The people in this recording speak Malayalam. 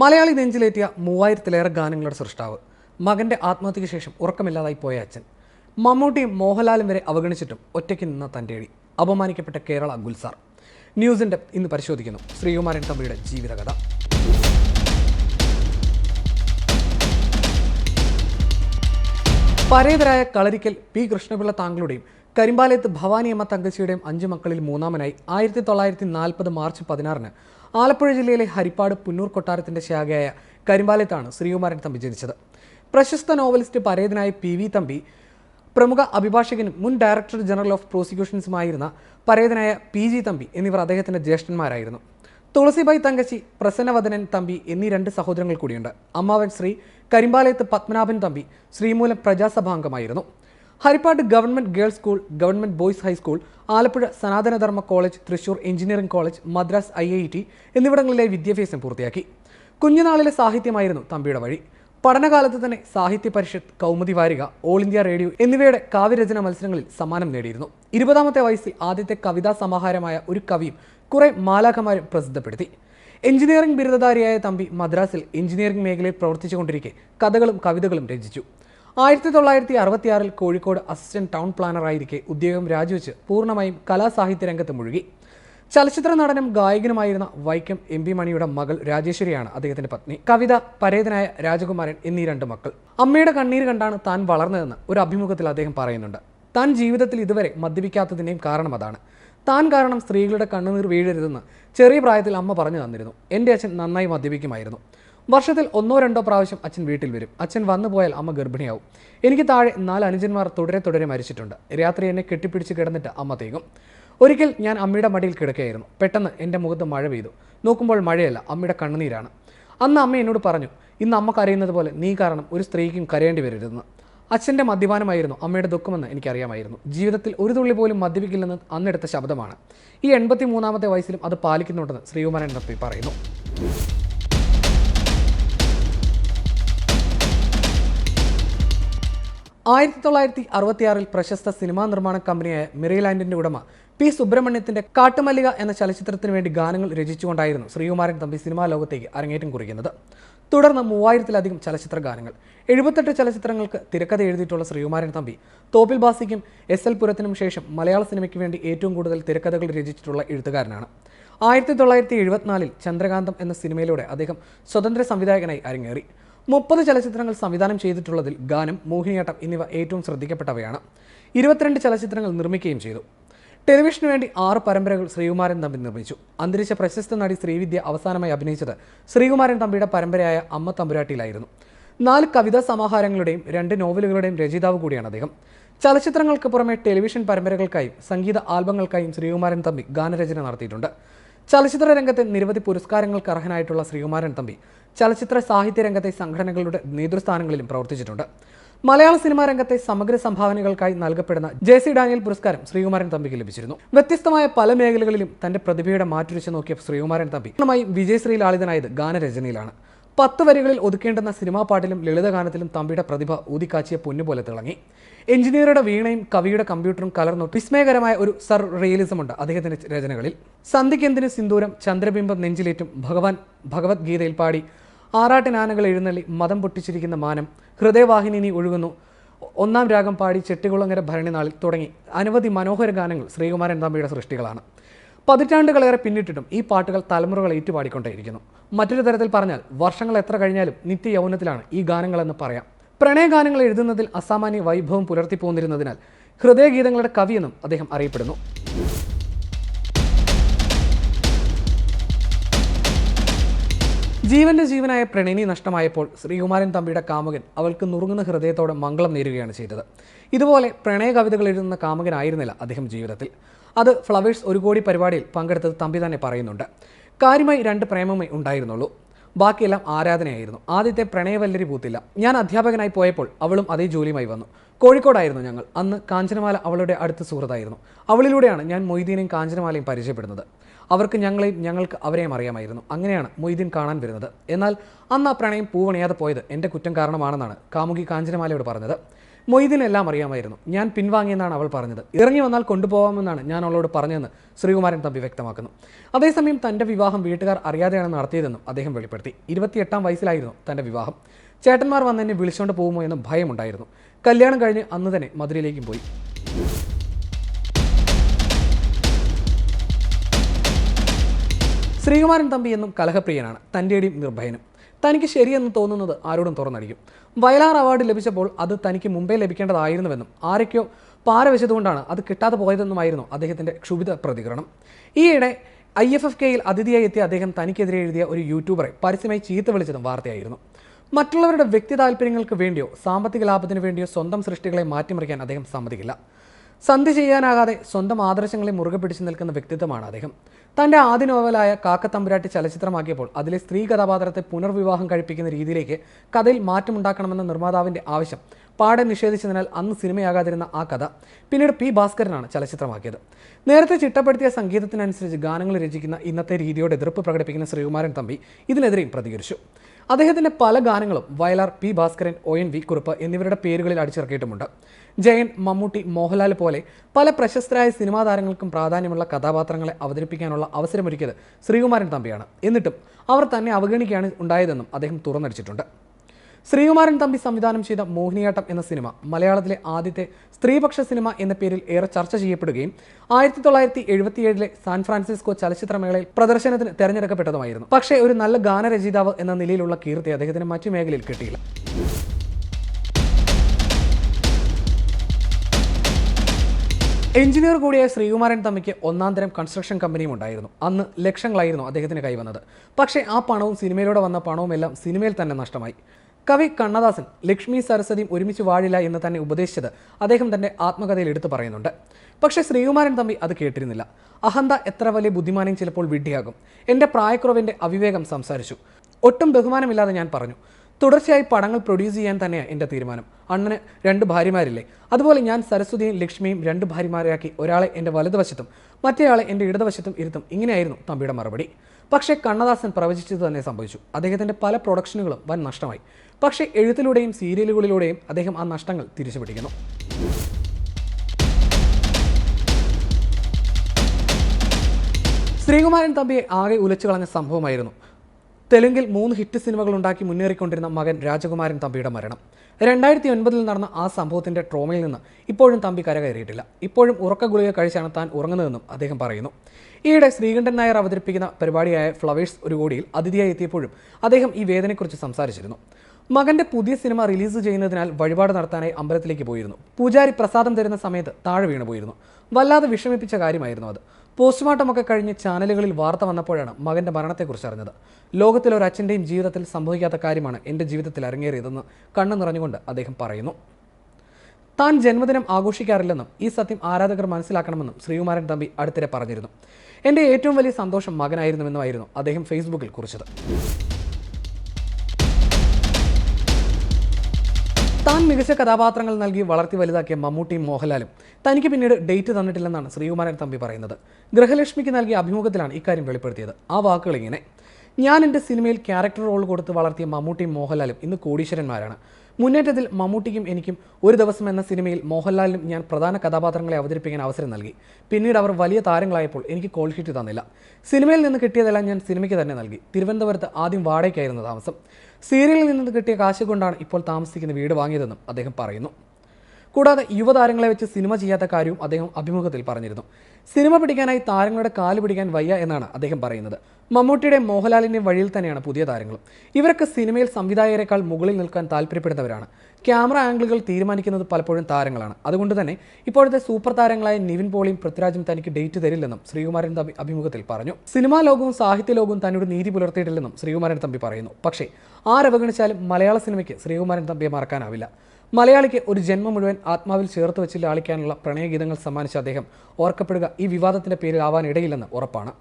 മലയാളി നെഞ്ചിലേറ്റിയ മൂവായിരത്തിലേറെ ഗാനങ്ങളുടെ സൃഷ്ടാവ്. മകന്റെ ആത്മഹത്യയ്ക്ക് ശേഷം ഉറക്കമില്ലാതായി പോയ അച്ഛൻ. മമ്മൂട്ടിയും മോഹൻലാലും വരെ അവഗണിച്ചിട്ടും ഒറ്റയ്ക്ക് നിന്ന തന്റെ അടി. അപമാനിക്കപ്പെട്ട കേരള ഗുൽസാർ. ന്യൂസിന്റെ ഇന്ന് പരിശോധിക്കുന്നു. ശ്രീകുമാരൻ തമ്പിയുടെ ജീവിതകഥ. പരേതരായ കളരിക്കൽ പി. കൃഷ്ണപിള്ള താങ്കളുടെയും കരിമ്പാലയത്ത് ഭവാനിയമ്മ തങ്കച്ചിയുടെയും അഞ്ച് മക്കളിൽ മൂന്നാമനായി ആയിരത്തി തൊള്ളായിരത്തി നാൽപ്പത് മാർച്ച് പതിനാറിന് ആലപ്പുഴ ജില്ലയിലെ ഹരിപ്പാട് പുന്നൂർ കൊട്ടാരത്തിന്റെ ശാഖയായ കരിമ്പാലയത്താണ് ശ്രീകുമാരൻ തമ്പി ജനിച്ചത്. പ്രശസ്ത നോവലിസ്റ്റ് പരേതനായ പി വി തമ്പി പ്രമുഖ അഭിഭാഷകനും മുൻ ഡയറക്ടർ ജനറൽ ഓഫ് പ്രോസിക്യൂഷൻസുമായിരുന്ന പരേതനായ പി ജി തമ്പി എന്നിവർ അദ്ദേഹത്തിന്റെ ജ്യേഷ്ഠന്മാരായിരുന്നു. തുളസിബായി തങ്കച്ചി പ്രസന്നവദനൻ തമ്പി എന്നീ രണ്ട് സഹോദരങ്ങൾ കൂടിയുണ്ട്. അമ്മാവൻ ശ്രീ കരിമ്പാലയത്ത് പത്മനാഭൻ തമ്പി ശ്രീമൂലം പ്രജാസഭാംഗമായിരുന്നു. Harippad government girls school government boys high school Alappuzha Sanatana Dharma college Thrissur engineering college Madras I I T എന്നിവിടങ്ങളിലെ വിദ്യാഭ്യാസം പൂർത്തിയാക്കി. കുഞ്ഞുനാളിലെ സാഹിത്യമായിരുന്നു തമ്പിയുടെ വഴി. പഠനകാലത്ത് തന്നെ സാഹിത്യ പരിഷത്ത് കൗമുദി വാരിക ഓൾ ഇന്ത്യ റേഡിയോ എന്നിവയുടെ കാവ്യരചന മത്സരങ്ങളിൽ സമ്മാനം നേടിയിരുന്നു. ഇരുപതാമത്തെ വയസ്സിൽ ആദ്യത്തെ കവിതാ സമാഹാരമായ ഒരു കവിയും കുറെ മാലാഖമാരും പ്രസിദ്ധപ്പെടുത്തി. എഞ്ചിനീയറിംഗ് ബിരുദധാരിയായ തമ്പി മദ്രാസിൽ എഞ്ചിനീയറിംഗ് മേഖലയിൽ പ്രവർത്തിച്ചുകൊണ്ടിരിക്കെ കഥകളും കവിതകളും രചിച്ചു. ആയിരത്തി തൊള്ളായിരത്തി അറുപത്തിയാറിൽ കോഴിക്കോട് അസിസ്റ്റന്റ് ടൗൺ പ്ലാനറായിരിക്കെ ഉദ്യോഗം രാജിവെച്ച് പൂർണമായും കലാസാഹിത്യ രംഗത്ത് മുഴുകി. ചലച്ചിത്ര നടനും ഗായകനുമായിരുന്ന വൈക്കം എം പി മണിയുടെ മകൾ രാജേശ്വരിയാണ് അദ്ദേഹത്തിന്റെ പത്നി. കവിത പരേതനായ രാജകുമാരൻ എന്നീ രണ്ട് മക്കൾ. അമ്മയുടെ കണ്ണീര് കണ്ടാണ് താൻ വളർന്നതെന്ന് ഒരു അഭിമുഖത്തിൽ അദ്ദേഹം പറയുന്നുണ്ട്. താൻ ജീവിതത്തിൽ ഇതുവരെ മദ്യപിക്കാത്തതിന്റെയും കാരണം അതാണ്. താൻ കാരണം സ്ത്രീകളുടെ കണ്ണുനീർ വീഴരുതെന്ന് ചെറിയ പ്രായത്തിൽ അമ്മ പറഞ്ഞു തന്നിരുന്നു. എന്റെ അച്ഛൻ നന്നായി മദ്യപിക്കുമായിരുന്നു. വർഷത്തിൽ ഒന്നോ രണ്ടോ പ്രാവശ്യം അച്ഛൻ വീട്ടിൽ വരും. അച്ഛൻ വന്നു പോയാൽ അമ്മ ഗർഭിണിയാവും. എനിക്ക് താഴെ നാല് അനുജന്മാർ തുടരെ തുടരെ മരിച്ചിട്ടുണ്ട്. രാത്രി എന്നെ കെട്ടിപ്പിടിച്ച് കിടന്നിട്ട് അമ്മ തേകും ഒരിക്കൽ ഞാൻ അമ്മയുടെ മടിയിൽ കിടക്കുകയായിരുന്നു. പെട്ടെന്ന് എന്റെ മുഖത്ത് മഴ പെയ്തു. നോക്കുമ്പോൾ മഴയല്ല അമ്മയുടെ കണ്ണുനീരാണ്. അന്ന് അമ്മ എന്നോട് പറഞ്ഞു ഇന്ന് അമ്മ കരയുന്നത് പോലെ നീ കാരണം ഒരു സ്ത്രീക്കും കരയേണ്ടി വരരുതെന്ന്. അച്ഛന്റെ മദ്യപാനമായിരുന്നു അമ്മയുടെ ദുഃഖമെന്ന് എനിക്കറിയാമായിരുന്നു. ജീവിതത്തിൽ ഒരു തുള്ളി പോലും മദ്യപിക്കില്ലെന്ന് അന്നെടുത്ത ശബ്ദമാണ്. ഈ എൺപത്തി മൂന്നാമത്തെ വയസ്സിലും അത് പാലിക്കുന്നുണ്ടെന്ന് ശ്രീകുമാരൻ തപ്പി പറയുന്നു. ആയിരത്തി തൊള്ളായിരത്തി അറുപത്തിയാറിൽ പ്രശസ്ത സിനിമാ നിർമ്മാണ കമ്പനിയായ മിറിലാൻഡിന്റെ ഉടമ പി സുബ്രഹ്മണ്യത്തിന്റെ കാട്ടുമല്ലിക എന്ന ചലച്ചിത്രത്തിന് വേണ്ടി ഗാനങ്ങൾ രചിച്ചുകൊണ്ടായിരുന്നു ശ്രീകുമാരൻ തമ്പി സിനിമാ ലോകത്തേക്ക് അരങ്ങേറ്റം കുറിക്കുന്നത്. തുടർന്ന് മൂവായിരത്തിലധികം ചലച്ചിത്ര ഗാനങ്ങൾ എഴുപത്തെട്ട് ചലച്ചിത്രങ്ങൾക്ക് തിരക്കഥ എഴുതിയിട്ടുള്ള ശ്രീകുമാരൻ തമ്പി തോപ്പിൽ ബാസിക്കും എസ് എൽ പുരത്തിനും ശേഷം മലയാള സിനിമയ്ക്ക് വേണ്ടി ഏറ്റവും കൂടുതൽ തിരക്കഥകൾ രചിച്ചിട്ടുള്ള എഴുത്തുകാരനാണ്. ആയിരത്തി തൊള്ളായിരത്തി എഴുപത്തിനാലിൽ ചന്ദ്രകാന്തം എന്ന സിനിമയിലൂടെ അദ്ദേഹം സ്വതന്ത്ര സംവിധായകനായി അരങ്ങേറി. മുപ്പത് ചലച്ചിത്രങ്ങൾ സംവിധാനം ചെയ്തിട്ടുള്ളതിൽ ഗാനം മോഹിനിയാട്ടം എന്നിവ ഏറ്റവും ശ്രദ്ധിക്കപ്പെട്ടവയാണ്. ഇരുപത്തിരണ്ട് ചലച്ചിത്രങ്ങൾ നിർമ്മിക്കുകയും ചെയ്തു. ടെലിവിഷനു വേണ്ടി ആറ് പരമ്പരകൾ ശ്രീകുമാരൻ തമ്പി നിർമ്മിച്ചു. അന്തരിച്ച പ്രശസ്ത നടി ശ്രീവിദ്യ അവസാനമായി അഭിനയിച്ചത് ശ്രീകുമാരൻ തമ്പിയുടെ പരമ്പരയായ അമ്മ തമ്പുരാട്ടിയിലായിരുന്നു. നാല് കവിതാ സമാഹാരങ്ങളുടെയും രണ്ട് നോവലുകളുടെയും രചയിതാവ് കൂടിയാണ് അദ്ദേഹം. ചലച്ചിത്രങ്ങൾക്ക് പുറമെ ടെലിവിഷൻ പരമ്പരകൾക്കായും സംഗീത ആൽബങ്ങൾക്കായും ശ്രീകുമാരൻ തമ്പി ഗാനരചന നടത്തിയിട്ടുണ്ട്. ചലച്ചിത്ര രംഗത്തെ നിരവധി പുരസ്കാരങ്ങൾക്ക് അർഹനായിട്ടുള്ള ശ്രീകുമാരൻ തമ്പി ചലച്ചിത്ര സാഹിത്യ രംഗത്തെ സംഘടനകളുടെ നേതൃസ്ഥാനങ്ങളിലും പ്രവർത്തിച്ചിട്ടുണ്ട്. മലയാള സിനിമാ രംഗത്തെ സമഗ്ര സംഭാവനകൾക്കായി നൽകപ്പെടുന്ന ജെ സി ഡാനിയൽ പുരസ്കാരം ശ്രീകുമാരൻ തമ്പിക്ക് ലഭിച്ചിരുന്നു. വ്യത്യസ്തമായ പല മേഖലകളിലും തന്റെ പ്രതിഭയുടെ മാറ്റുരച്ച് നോക്കിയ ശ്രീകുമാരൻ തമ്പി പൂർണമായും വിജയശ്രീ ലാളിതനായത് ഗാനരചനയിലാണ്. പത്ത് വരികളിൽ ഒതുക്കേണ്ടുന്ന സിനിമാ പാട്ടിലും ലളിതഗാനത്തിലും തമ്പിയുടെ പ്രതിഭ ഊതിക്കാച്ചിയ പൊന്നുപോലെ തിളങ്ങി. എഞ്ചിനീയറുടെ വീണയും കവിയുടെ കമ്പ്യൂട്ടറും കലർന്നു വിസ്മയകരമായ ഒരു സർ റിയലിസം ഉണ്ട് അദ്ദേഹത്തിന്റെ രചനകളിൽ. സന്ധിക്കെന്തിന് സിന്ദൂരം ചന്ദ്രബിംബം നെഞ്ചിലേറ്റും ഭഗവാൻ ഭഗവത്ഗീതയിൽ പാടി ആറാട്ടിനാനകൾ എഴുന്നള്ളി മതം പൊട്ടിച്ചിരിക്കുന്ന മാനം ഹൃദയവാഹിനി നീ ഒഴുകുന്നു ഒന്നാം രാഗം പാടി ചെട്ടികുളങ്ങര ഭരണിനാളിൽ തുടങ്ങി അനവധി മനോഹര ഗാനങ്ങൾ ശ്രീകുമാരൻ തമ്പിയുടെ സൃഷ്ടികളാണ്. പതിറ്റാണ്ടുകളേറെ പിന്നിട്ടിട്ടും ഈ പാട്ടുകൾ തലമുറകൾ ഏറ്റുപാടിക്കൊണ്ടേയിരിക്കുന്നു. മറ്റൊരു തരത്തിൽ പറഞ്ഞാൽ വർഷങ്ങൾ എത്ര കഴിഞ്ഞാലും നിത്യ യൗവനത്തിലാണ് ഈ ഗാനങ്ങളെന്ന് പറയാം. പ്രണയഗാനങ്ങൾ എഴുതുന്നതിൽ അസാമാന്യ വൈഭവം പുലർത്തിപ്പോന്നിരുന്നതിനാൽ ഹൃദയഗീതങ്ങളുടെ കവിയെന്നും അദ്ദേഹം അറിയപ്പെടുന്നു. ജീവന്റെ ജീവനായ പ്രണയിനി നഷ്ടമായപ്പോൾ ശ്രീകുമാരൻ തമ്പിയുടെ കാമുകൻ അവൾക്ക് നുറുങ്ങുന്ന ഹൃദയത്തോടെ മംഗളം നേരുകയാണ് ചെയ്തത്. ഇതുപോലെ പ്രണയ കവിതകൾ എഴുതുന്ന കാമുകനായിരുന്നില്ല അദ്ദേഹം ജീവിതത്തിൽ. അത് ഫ്ലവേഴ്സ് ഒരു കോടി പരിപാടിയിൽ പങ്കെടുത്തത് തമ്പി തന്നെ പറയുന്നുണ്ട്. കാര്യമായി രണ്ട് പ്രേമമേ ഉണ്ടായിരുന്നുള്ളൂ. ബാക്കിയെല്ലാം ആരാധനയായിരുന്നു. ആദ്യത്തെ പ്രണയവല്ലരി പൂത്തില്ല. ഞാൻ അധ്യാപകനായി പോയപ്പോൾ അവളും അതേ ജോലിയുമായി വന്നു. കോഴിക്കോടായിരുന്നു ഞങ്ങൾ. അന്ന് കാഞ്ചനമാല അവളുടെ അടുത്ത സുഹൃത്തായിരുന്നു. അവളിലൂടെയാണ് ഞാൻ മൊയ്തീനെയും കാഞ്ചനമാലയും പരിചയപ്പെടുന്നത്. അവർക്ക് ഞങ്ങളെയും ഞങ്ങൾക്ക് അവരെയും അറിയാമായിരുന്നു. അങ്ങനെയാണ് മൊയ്തീൻ കാണാൻ വരുന്നത്. എന്നാൽ അന്ന് ആ പ്രണയം പൂവണിയാതെ പോയത് എന്റെ കുറ്റം കാരണമാണെന്നാണ് കാമുകി കാഞ്ചനമാലയോട് പറഞ്ഞത്. മൊയ്തീനെല്ലാം അറിയാമായിരുന്നു. ഞാൻ പിൻവാങ്ങിയെന്നാണ് അവൾ പറഞ്ഞത്. ഇറങ്ങി വന്നാൽ കൊണ്ടുപോകാമെന്നാണ് ഞാൻ അവളോട് പറഞ്ഞതെന്ന് ശ്രീകുമാരൻ തമ്പി വ്യക്തമാക്കുന്നു. അതേസമയം തന്റെ വിവാഹം വീട്ടുകാർ അറിയാതെയാണ് നടത്തിയതെന്നും അദ്ദേഹം വെളിപ്പെടുത്തി. ഇരുപത്തിയെട്ടാം വയസ്സിലായിരുന്നു തന്റെ വിവാഹം. ചേട്ടന്മാർ വന്ന് എന്നെ വിളിച്ചുകൊണ്ട് പോകുമോ എന്ന് ഭയമുണ്ടായിരുന്നു. കല്യാണം കഴിഞ്ഞ് അന്ന് തന്നെ മധുരയിലേക്കും പോയി. ശ്രീകുമാരൻ തമ്പി എന്നും കലഹപ്രിയനാണ്. തന്റെയും നിർഭയനും. തനിക്ക് ശരിയെന്ന് തോന്നുന്നത് ആരോടും തുറന്നടിക്കും. വയലാർ അവാർഡ് ലഭിച്ചപ്പോൾ അത് തനിക്ക് മുമ്പേ ലഭിക്കേണ്ടതായിരുന്നുവെന്നും ആരൊക്കെയോ പാര വെച്ചതുകൊണ്ടാണ് അത് കിട്ടാതെ പോയതെന്നുമായിരുന്നു അദ്ദേഹത്തിന്റെ ക്ഷുഭിത പ്രതികരണം. ഈയിടെ ഐ എഫ് എഫ് കെയിൽ അതിഥിയായി എത്തിയ അദ്ദേഹം തനിക്കെതിരെ എഴുതിയ ഒരു യൂട്യൂബറെ പരസ്യമായി ചീത്ത വിളിച്ചതും വാർത്തയായിരുന്നു. മറ്റുള്ളവരുടെ വ്യക്തി താല്പര്യങ്ങൾക്ക് വേണ്ടിയോ സാമ്പത്തിക ലാഭത്തിന് വേണ്ടിയോ സ്വന്തം സൃഷ്ടികളെ മാറ്റിമറിക്കാൻ അദ്ദേഹം സമ്മതിക്കില്ല. സന്ധി ചെയ്യാനാകാതെ സ്വന്തം ആദർശങ്ങളെ മുറുകെ പിടിച്ചു നിൽക്കുന്ന വ്യക്തിത്വമാണ് അദ്ദേഹം. തന്റെ ആദ്യ നോവലായ കാക്കത്തമ്പുരാട്ടി ചലച്ചിത്രമാക്കിയപ്പോൾ അതിലെ സ്ത്രീ കഥാപാത്രത്തെ പുനർവിവാഹം കഴിപ്പിക്കുന്ന രീതിയിലേക്ക് കഥയിൽ മാറ്റമുണ്ടാക്കണമെന്ന നിർമ്മാതാവിന്റെ ആവശ്യം പാടെ നിഷേധിച്ചതിനാൽ അന്ന് സിനിമയാകാതിരുന്ന ആ കഥ പിന്നീട് പി ഭാസ്കരനാണ് ചലച്ചിത്രമാക്കിയത്. നേരത്തെ ചിട്ടപ്പെടുത്തിയ സംഗീതത്തിനനുസരിച്ച് ഗാനങ്ങൾ രചിക്കുന്ന ഇന്നത്തെ രീതിയോട് എതിർപ്പ് പ്രകടിപ്പിക്കുന്ന ശ്രീകുമാരൻ തമ്പി ഇതിനെതിരെയും പ്രതികരിച്ചു. അദ്ദേഹത്തിന്റെ പല ഗാനങ്ങളും Vayalar P Bhaskaran O N V Kurup എന്നിവരുടെ പേരുകളിൽ അടിച്ചിറക്കിയിട്ടുമുണ്ട്. ജയൻ മമ്മൂട്ടി മോഹൻലാൽ പോലെ പല പ്രശസ്തരായ സിനിമാ താരങ്ങൾക്കും പ്രാധാന്യമുള്ള കഥാപാത്രങ്ങളെ അവതരിപ്പിക്കാനുള്ള അവസരമൊരുക്കിയത് ശ്രീകുമാരൻ തമ്പിയാണ്. എന്നിട്ടും അവർ തന്നെ അവഗണിക്കുകയാണ് ഉണ്ടായതെന്നും അദ്ദേഹം തുറന്നടിച്ചിട്ടുണ്ട്. ശ്രീകുമാരൻ തമ്പി സംവിധാനം ചെയ്ത മോഹിനിയാട്ടം എന്ന സിനിമ മലയാളത്തിലെ ആദ്യത്തെ സ്ത്രീപക്ഷ സിനിമ എന്ന പേരിൽ ഏറെ ചർച്ച ചെയ്യപ്പെടുകയും ആയിരത്തി തൊള്ളായിരത്തി എഴുപത്തിയേഴിലെ സാൻ ഫ്രാൻസിസ്കോ ചലച്ചിത്രമേളയിൽ പ്രദർശനത്തിന് തെരഞ്ഞെടുക്കപ്പെട്ടതുമായിരുന്നു. പക്ഷേ ഒരു നല്ല ഗാനരചയിതാവ് എന്ന നിലയിലുള്ള കീർത്തി അദ്ദേഹത്തിന് മറ്റു മേഖലയിൽ കിട്ടിയില്ല. എഞ്ചിനീയർ കൂടിയായ ശ്രീകുമാരൻ തമ്മിക്ക് ഒന്നാം തരം കൺസ്ട്രക്ഷൻ കമ്പനിയും ഉണ്ടായിരുന്നു. അന്ന് ലക്ഷങ്ങളായിരുന്നു അദ്ദേഹത്തിന് കൈവന്നത്. പക്ഷേ ആ പണവും സിനിമയിലൂടെ വന്ന പണവും എല്ലാം സിനിമയിൽ തന്നെ നഷ്ടമായി. കവി കണ്ണദാസൻ ലക്ഷ്മി സരസ്വതിയും ഒരുമിച്ച് വാഴില്ല എന്ന് തന്നെ ഉപദേശിച്ചത് അദ്ദേഹം തന്റെ ആത്മകഥയിൽ എടുത്തു പറയുന്നുണ്ട്. പക്ഷേ ശ്രീകുമാരൻ തമ്പി അത് കേട്ടിരുന്നില്ല. അഹന്ത എത്ര വലിയ ബുദ്ധിമാനെയും ചിലപ്പോൾ വിഡ്ഢിയാകും. എന്റെ പ്രായക്കുറവിന്റെ അവിവേകം സംസാരിച്ചു. ഒട്ടും ബഹുമാനമില്ലാതെ ഞാൻ പറഞ്ഞു തുടർച്ചയായി പടങ്ങൾ പ്രൊഡ്യൂസ് ചെയ്യാൻ തന്നെയാണ് എന്റെ തീരുമാനം. അണ്ണന് രണ്ട് ഭാര്യമാരില്ലേ. അതുപോലെ ഞാൻ സരസ്വതിയും ലക്ഷ്മിയും രണ്ട് ഭാര്യമാരെയാക്കി ഒരാളെ എന്റെ വലതുവശത്തും മറ്റേയാളെ എന്റെ ഇടതുവശത്തും ഇരുത്തും. ഇങ്ങനെയായിരുന്നു തമ്പിയുടെ മറുപടി. പക്ഷേ കണ്ണദാസൻ പ്രവചിച്ചത് തന്നെ സംഭവിച്ചു. അദ്ദേഹത്തിന്റെ പല പ്രൊഡക്ഷനുകളും വൻ നഷ്ടമായി. പക്ഷേ എഴുത്തിലൂടെയും സീരിയലുകളിലൂടെയും അദ്ദേഹം ആ നഷ്ടങ്ങൾ തിരിച്ചുപിടിക്കുന്നു. ശ്രീകുമാരൻ തമ്പിയെ ആകെ ഉലച്ചു കളഞ്ഞ സംഭവമായിരുന്നു. തെലുങ്കിൽ മൂന്ന് ഹിറ്റ് സിനിമകൾ ഉണ്ടാക്കി മുന്നേറിക്കൊണ്ടിരുന്ന മകൻ രാജകുമാരൻ തമ്പിയുടെ മരണം. രണ്ടായിരത്തി ഒൻപതിൽ നടന്ന ആ സംഭവത്തിന്റെ ട്രോമയിൽ നിന്ന് ഇപ്പോഴും തമ്പി കരകയറിയിട്ടില്ല. ഇപ്പോഴും ഉറക്ക ഗുളിക കഴിച്ചാണ് താൻ ഉറങ്ങുന്നതെന്നും അദ്ദേഹം പറയുന്നു. ഈയിടെ ശ്രീകണ്ഠൻ നായർ അവതരിപ്പിക്കുന്ന പരിപാടിയായ ഫ്ലവേഴ്സ് ഒരു കോടിയിൽ അതിഥിയായി എത്തിയപ്പോഴും അദ്ദേഹം ഈ വേദനയെക്കുറിച്ച് സംസാരിച്ചിരുന്നു. മകന്റെ പുതിയ സിനിമ റിലീസ് ചെയ്യുന്നതിനാൽ വഴിപാട് നടത്താനായി അമ്പലത്തിലേക്ക് പോയിരുന്നു. പൂജാരി പ്രസാദം തരുന്ന സമയത്ത് താഴെ വീണു പോയിരുന്നു വല്ലാതെ വിഷമിപ്പിച്ച കാര്യമായിരുന്നു അത്. പോസ്റ്റ്മോർട്ടമൊക്കെ കഴിഞ്ഞ് ചാനലുകളിൽ വാർത്ത വന്നപ്പോഴാണ് മകന്റെ മരണത്തെക്കുറിച്ച് അറിഞ്ഞത്. ലോകത്തിലെ ഒരു അച്ഛന്റെയും ജീവിതത്തിൽ സംഭവിക്കാത്ത കാര്യമാണ് എന്റെ ജീവിതത്തിൽ അരങ്ങേറിയതെന്ന് കണ്ണു നിറഞ്ഞുകൊണ്ട് അദ്ദേഹം പറയുന്നു. താൻ ജന്മദിനം ആഘോഷിക്കാറില്ലെന്നും ഈ സത്യം ആരാധകർ മനസ്സിലാക്കണമെന്നും ശ്രീകുമാരൻ തമ്പി അടുത്തിടെ പറഞ്ഞിരുന്നു. എന്റെ ഏറ്റവും വലിയ സന്തോഷം മകനായിരുന്നുവെന്നുമായിരുന്നു അദ്ദേഹം ഫേസ്ബുക്കിൽ കുറിച്ചത്. താൻ മികച്ച കഥാപാത്രങ്ങൾ നൽകി വളർത്തി വലുതാക്കിയ മമ്മൂട്ടിയും മോഹൻലാലും തനിക്ക് പിന്നീട് ഡേറ്റ് തന്നിട്ടില്ലെന്നാണ് ശ്രീകുമാരൻ തമ്പി പറയുന്നത്. ഗൃഹലക്ഷ്മിക്ക് നൽകിയ അഭിമുഖത്തിലാണ് ഇക്കാര്യം വെളിപ്പെടുത്തിയത്. ആ വാക്കുകൾ ഇങ്ങനെ ഞാൻ എന്റെ സിനിമയിൽ ക്യാരക്ടർ റോൾ കൊടുത്ത് വളർത്തിയ മമ്മൂട്ടിയും മോഹൻലാലും ഇന്ന് കോടീശ്വരന്മാരാണ്. മുന്നേറ്റത്തിൽ മമ്മൂട്ടിക്കും എനിക്കും ഒരു ദിവസം എന്ന സിനിമയിൽ മോഹൻലാലിനും ഞാൻ പ്രധാന കഥാപാത്രങ്ങളെ അവതരിപ്പിക്കാൻ അവസരം നൽകി. പിന്നീട് അവർ വലിയ താരങ്ങളായപ്പോൾ എനിക്ക് കോൾ ഷീറ്റ് തന്നില്ല. സിനിമയിൽ നിന്ന് കിട്ടിയതെല്ലാം ഞാൻ സിനിമയ്ക്ക് തന്നെ നൽകി. തിരുവനന്തപുരത്ത് ആദ്യം വാടകയ്ക്കായിരുന്നു താമസം. സീരിയലിൽ നിന്ന് കിട്ടിയ കാശ് കൊണ്ടാണ് ഇപ്പോൾ താമസിക്കുന്ന വീട് വാങ്ങിയതെന്നും അദ്ദേഹം പറയുന്നു. കൂടാതെ യുവതാരങ്ങളെ വെച്ച് സിനിമ ചെയ്യാത്ത കാര്യവും അദ്ദേഹം അഭിമുഖത്തിൽ പറഞ്ഞിരുന്നു. സിനിമ പിടിക്കാനായി താരങ്ങളുടെ കാൽ പിടിക്കാൻ വയ്യ എന്നാണ് അദ്ദേഹം പറയുന്നത്. മമ്മൂട്ടിയുടെ മോഹൻലാലിന്റെ വഴിയിൽ തന്നെയാണ് പുതിയ താരങ്ങളും. ഇവരൊക്കെ സിനിമയിൽ സംവിധായകരെക്കാൾ മുകളിൽ നിൽക്കാൻ താല്പര്യപ്പെടുന്നവരാണ്. ക്യാമറ ആംഗിളുകൾ തീരുമാനിക്കുന്നത് പലപ്പോഴും താരങ്ങളാണ്. അതുകൊണ്ട് തന്നെ ഇപ്പോഴത്തെ സൂപ്പർ താരങ്ങളായ നിവിൻ പോളിയും പൃഥ്വിരാജും തനിക്ക് ഡേറ്റ് തരില്ലെന്നും ശ്രീകുമാരൻ തമ്പി അഭിമുഖത്തിൽ പറഞ്ഞു. സിനിമാ ലോകവും സാഹിത്യ ലോകവും തന്നോട് നീതി പുലർത്തിയിട്ടില്ലെന്നും ശ്രീകുമാരൻ തമ്പി പറയുന്നു. പക്ഷേ ആരവഗണിച്ചാലും മലയാള സിനിമയ്ക്ക് ശ്രീകുമാരൻ തമ്പിയെ മറക്കാനാവില്ല. മലയാളിക്ക് ഒരു ജന്മം മുഴുവൻ ആത്മാവിൽ ചേർത്ത് വെച്ച് ലാളിക്കാനുള്ള പ്രണയഗീതങ്ങൾ സമ്മാനിച്ച അദ്ദേഹം ഓർക്കപ്പെടുക ഈ വിവാദത്തിന്റെ പേരിൽ ആവാൻ ഇടയില്ലെന്ന് ഉറപ്പാണ്.